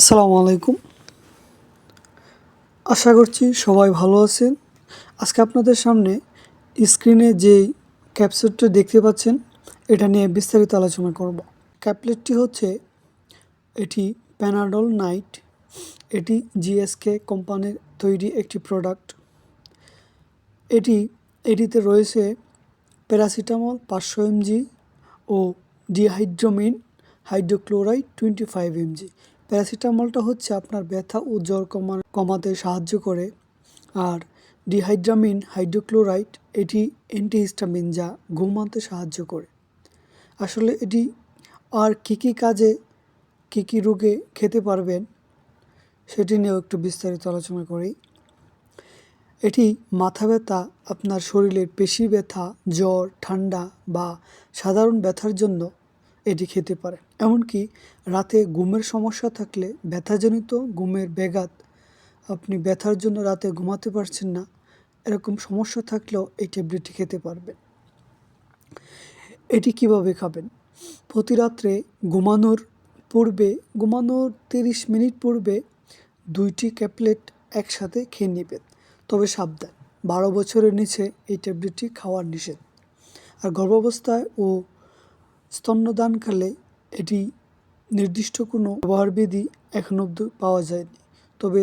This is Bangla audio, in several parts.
আসসালামু আলাইকুম। আশা করছি সবাই ভালো আছেন। আজকে আপনাদের সামনে স্ক্রিনে যে ক্যাপসুলটা দেখতে পাচ্ছেন, এটা নিয়ে বিস্তারিত আলোচনা করব। ক্যাপলেটটি হচ্ছে এটি প্যানাডল নাইট এটি জিএসকে কোম্পানির তৈরি একটি প্রোডাক্ট এটি, এটিতে রয়েছে প্যারাসিটামল পাঁচশো এমজি ও ডিহাইড্রোমিন হাইড্রোক্লোরাইড টোয়েন্টি ফাইভ এমজি। প্যারাসিটামলটা হচ্ছে আপনার ব্যথা ও জ্বর কমা, কমাতে সাহায্য করে। আর ডিহাইড্রামিন হাইড্রোক্লোরাইড, এটি অ্যান্টিহিস্টামিন যা ঘুমাতে সাহায্য করে। আসলে এটি আর কী কী কাজে, কী কী রোগে খেতে পারবেন, সেটি নিয়েও একটু বিস্তারিত আলোচনা করি। এটি মাথা ব্যথা, আপনার শরীরের পেশি ব্যথা, জ্বর, ঠান্ডা বা সাধারণ ব্যথার জন্য এটি খেতে পারেন এমনকি রাতে ঘুমের সমস্যা থাকলে ব্যথাজনিত ঘুমের ব্যাঘাত আপনি ব্যথার জন্য রাতে ঘুমাতে পারছেন না, এরকম সমস্যা থাকলেও এই ট্যাবলেটটি খেতে পারবেন। এটি কীভাবে খাবেন? প্রতি রাত্রে ঘুমানোর পূর্বে, ঘুমানোর তিরিশ মিনিট পূর্বে দুইটি ক্যাপলেট একসাথে খেয়ে নেবেন। তবে সাবধান, বারো বছরের নিচে এই ট্যাবলেটটি খাওয়ার নিষেধ। আর গর্ভাবস্থায় ও স্তন্যদানকালে এটি নির্দিষ্ট কোনো ব্যবহারবিধি এখন অবধি পাওয়া যায়নি। তবে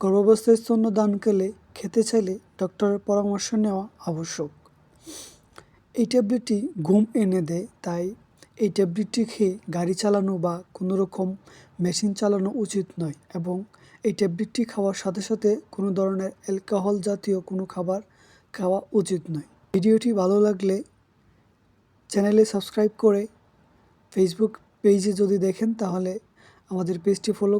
গর্ভাবস্থায় স্তন্যদানকালে খেতে চাইলে ডক্টরের পরামর্শ নেওয়া আবশ্যক। এই ট্যাবলেটটি ঘুম এনে দেয়, তাই এই ট্যাবলেটটি খেয়ে গাড়ি চালানো বা কোনো রকম মেশিন চালানো উচিত নয় এবং এই ট্যাবলেটটি খাওয়ার সাথে সাথে কোনো ধরনের অ্যালকোহল জাতীয় কোনো খাবার খাওয়া উচিত নয়। ভিডিওটি ভালো লাগলে চ্যানেলে সাবস্ক্রাইব করে ফেসবুক পেজে যদি দেখেন তাহলে আমাদের পেজটি ফলো